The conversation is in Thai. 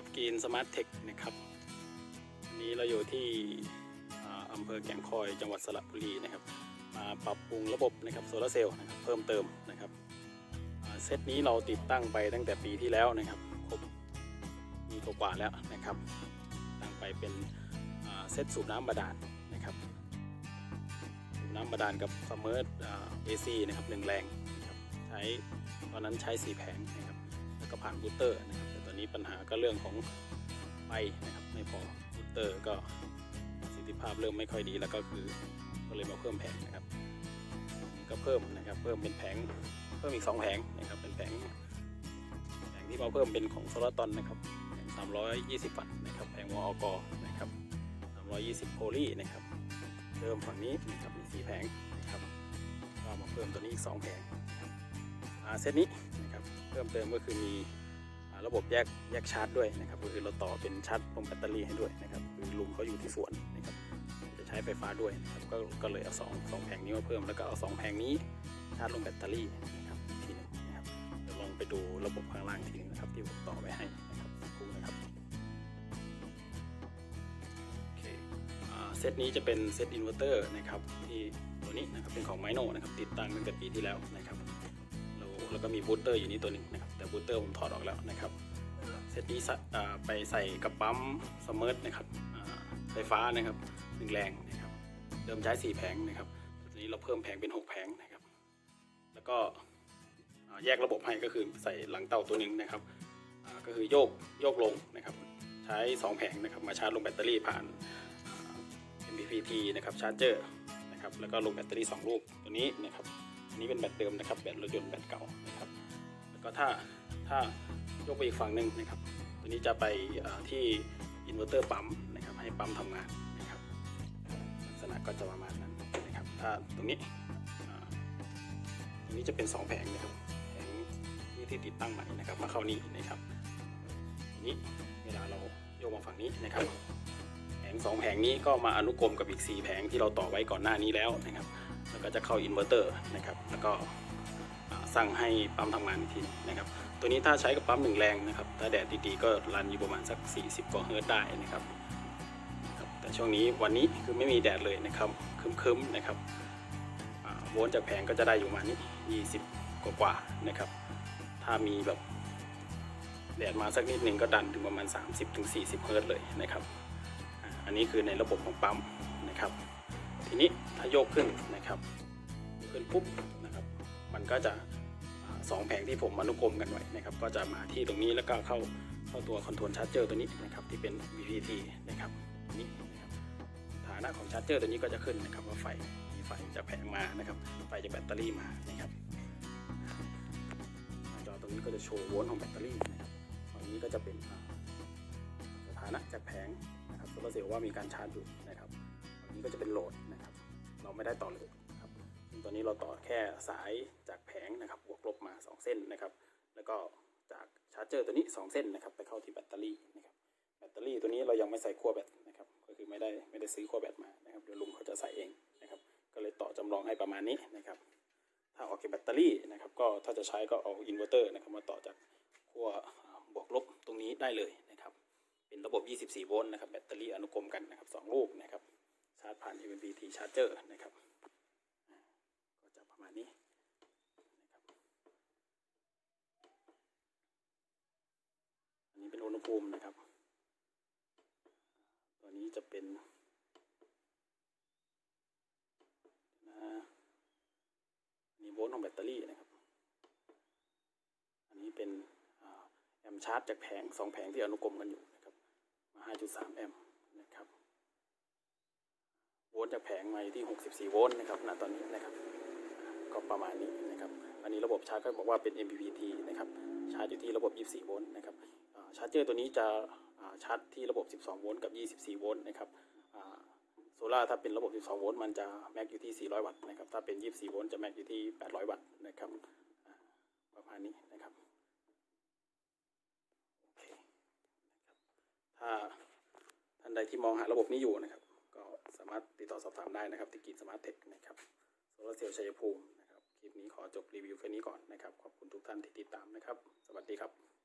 ครับกีนสมาร์ทเทคนะครับวันนี้เราอยู่ที่อ่าอำเภอแก่งคอยจังหวัดสระบุรีนะครับ มาปรับปรุงระบบนะครับโซลาร์เซลล์นะครับเพิ่มเติมนะครับเซตนี้เราติดตั้งไปตั้งแต่ปีที่แล้วนะครับครบมีกว่าแล้วนะครับ ตั้งไปเป็นเซตสูบน้ำบาดาลนะครับสูบน้ำบาดาลกับซัมอร์เอซีนะครับหนึ่งแรงนะครับใช้ตอนนั้นใช้สีแผงนะครับแล้วก็ผ่านบูตเตอร์นะครับ นี้ปัญหาก็เรื่องของไฟนะครับไม่พอบูตเตอร์ก็ประสิทธิภาพเริ่มไม่ค่อยดีแล้วก็คือก็เลยมาเพิ่มแผงนะครับ ก็เพิ่มนะครับเพิ่มเป็นแผงเพิ่มอีก2แผงนะครับเป็นแผงแผงที่มาเพิ่มเป็นของโซลาร์ตอนนะครับแผง320วัตต์นะครับแผงวออกนะครับ320โพลีนะครับเริ่มฝั่งนี้นะครับมีสี่แผงนะครับก็มาเพิ่มตัวนี้อีก2แผงนะครับอ่าเซตนี้นะครับเพิ่มเติมก็คือมี ระบบแยกแยกชาร์จด้วยนะครับก็คือเราต่อเป็นชาร์จลงแบตเตอรี่ให้ด้วยนะครับคือลุงเขาอยู่ที่สวนนะครับจะใช้ไฟฟ้าด้วยนะครับก็ก็เลยเอาสองสองแผงนี้มาเพิ่มแล้วก็เอาสองแผงนี้ชาร์จลงแบตเตอรี่นะครับอีกทีหนึงนะครับเดี๋ยวลองไปดูระบบข้างล่างทีหนึงนะครับที่ผมต่อไว้ให้นะครับครู่นะครับโอเคอ่าเซตนี้จะเป็นเซตอินเวอร์เตอร์นะครับที่ตัวนี้นะครับเป็นของไมโนนะครับติดตั้งตั้งแต่ปีที่แล้วนะครับแล้วแล้วก็มีบูสเตอร์อยู่นี่ตัวหนึ่งนะครับ แต่บูสเตอร์ผมถอดออกแล้วนะครับเซตนี้ไปใส่กับปั๊มสมอร์ทนะครับไฟฟ้านะครับหนึ่งแรงนะครับ เดิมใช้สี่แผงนะครับทีนี้เราเพิ่มแผงเป็นหกแผงนะครับ แล้วก็แยกระบบให้ก็คือใส่หลังเตาตัวหนึ่งนะครับ ก็คือโยกโยกลงนะครับ ใช้สองแผงนะครับมาชาร์จลงแบตเตอรี่ผ่าน MPPT นะครับชาร์จเจอร์นะครับ แล้วก็ลงแบตเตอรี่สองลูกตัวนี้นะครับ อันนี้เป็นแบตเดิมนะครับ แบตรถยนต์แบตเก่านะ ก็ถ้าถ้ายกไปอีกฝั่งหนึ่งนะครับ ตัวนี้จะไปที่อินเวอร์เตอร์ปั๊มนะครับให้ปั๊มทำงานนะครับลักษณะก็จะประมาณนั้นนะครับ ถ้าตรงนี้ตรงนี้จะเป็น 2 แผงนะครับแผงที่ที่ติดตั้งใหม่นะครับมาเข้านี้นะครับทีนี้เวลาเราโยกมาฝั่งนี้นะครับ แผงสองแผงนี้ก็มาอนุกรมกับอีก 4 แผงที่เราต่อไว้ก่อนหน้านี้แล้วนะครับ แล้วก็จะเข้าอินเวอร์เตอร์นะครับแล้วก็ สั่งให้ปั๊มทำงานทีนะครับ ตัวนี้ถ้าใช้กับปั๊มหนึ่งแรงนะครับ ถ้าแดดดีๆก็รันอยู่ประมาณสัก 40กว่าเฮิร์ตได้นะครับ แต่ช่วงนี้วันนี้คือไม่มีแดดเลยนะครับครึ้มๆนะครับโวลต์จากแผงก็จะได้อยู่ประมาณนี้ 20 กว่าๆนะครับ ถ้ามีแบบแดดมาสักนิดหนึ่งก็ดันถึงประมาณ 30-40เฮิร์ตเลยนะครับ อันนี้คือในระบบของปั๊มนะครับ ทีนี้ถ้าโยกขึ้นนะครับยกขึ้นปุ๊บนะครับ มันก็จะ อ่าสองแผงที่ผมอนุกรมกันไว้นะครับก็จะมาที่ตรงนี้แล้วก็เข้าเข้าตัวคอนโทรลชาร์จเจอร์ตัวนี้นะครับที่เป็น VPT นะครับตัวนี้นะครับฐานะของชาร์จเจอร์ตัวนี้ก็จะขึ้นนะครับว่าไฟมีไฟจากแผงมานะครับไฟจากแบตเตอรี่มานะครับจอตรงนี้ก็จะโชว์โวลต์ของแบตเตอรี่นะครับฝั่งนี้ก็จะเป็นอ่าสถานะจากแผงนะครับโซลาร์เซลล์ว่ามีการชาร์จอยู่นะครับอันนี้ก็จะเป็นโหลดนะครับเราไม่ได้ต่อโหลดครับตอนนี้เราต่อแค่สายจากแผงนะครับบวก 2 เส้นนะครับ แล้วก็จากชาร์จเจอร์ตัวนี้ 2 เส้นนะครับ ไปเข้าที่แบตเตอรี่นะครับ แบตเตอรี่ตัวนี้เรายังไม่ใส่ขั้วแบตนะครับ ก็คือไม่ได้ไม่ได้ซื้อขั้วแบตมานะครับเดี๋ยวลุงเขาจะใส่เองนะครับ ก็เลยต่อจำลองให้ประมาณนี้นะครับ ถ้าออกจากแบตเตอรี่นะครับ ก็ถ้าจะใช้ก็เอาอินเวอร์เตอร์นะครับมาต่อจากขั้วบวกลบตรงนี้ได้เลยนะครับ เป็นระบบ 24 โวลต์นะครับ แบตเตอรี่อนุกรมกันนะครับสองลูกนะครับ ชาร์จผ่าน UMPT charger นะครับอ่าก็จะประมาณนี้นะครับ อันนี้เป็นอุณหภูมินะครับ ตัวนี้จะเป็นนะอันนี้โวลต์ของแบตเตอรี่นะครับ อันนี้เป็นแอมป์ชาร์จจากแผงสองแผงที่อนุกรมกันอยู่นะครับ มา5.3แอมป์นะครับ โวลต์จากแผงมาอยู่ที่ 64 โวลต์นะครับณตอนนี้นะครับ ก็ประมาณนี้นะครับ อันนี้ระบบชาร์จก็บอกว่าเป็น MPPT นะครับชาร์จอยู่ที่ระบบ 24 โวลต์นะครับ ชาร์จเจอร์ตัวนี้จะชาร์จที่ระบบ 12 โวลต์กับ 24 โวลต์นะครับโซล่าถ้าเป็นระบบ 12 โวลต์มันจะแม็กอยู่ที่ 400 วัตต์นะครับ ถ้าเป็น 24 โวลต์จะแม็กอยู่ที่ 800 วัตต์นะครับประมาณนี้นะครับโอเคนะครับถ้าท่านใดที่มองหาระบบนี้อยู่นะครับ ก็สามารถติดต่อสอบถามได้นะครับที่กีนสมาร์ทเทคนะครับโซลาเซลล์ชัยภูมินะครับ คลิปนี้ขอจบรีวิวแค่นี้ก่อนนะครับ ขอบคุณทุกท่านที่ติดตามนะครับ สวัสดีครับ